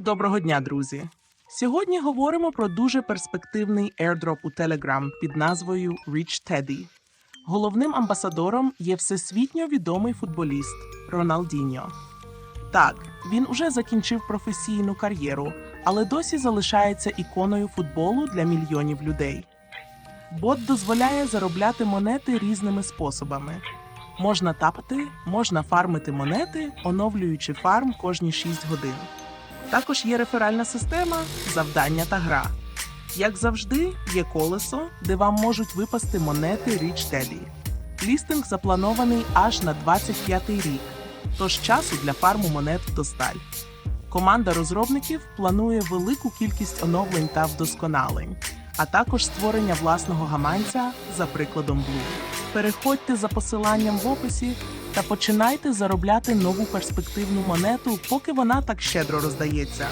Доброго дня, друзі! Сьогодні говоримо про дуже перспективний airdrop у Telegram під назвою Rich Teddy. Головним амбасадором є всесвітньо відомий футболіст Роналдіньо. Так, він уже закінчив професійну кар'єру, але досі залишається іконою футболу для мільйонів людей. Бот дозволяє заробляти монети різними способами. Можна тапати, можна фармити монети, оновлюючи фарм кожні 6 годин. Також є реферальна система, завдання та гра. Як завжди, є колесо, де вам можуть випасти монети річ Teddy. Лістинг запланований аж на 25-й рік, тож часу для фарму монет досталь. Команда розробників планує велику кількість оновлень та вдосконалень, а також створення власного гаманця за прикладом Blue. Переходьте за посиланням в описі та починайте заробляти нову перспективну монету, поки вона так щедро роздається.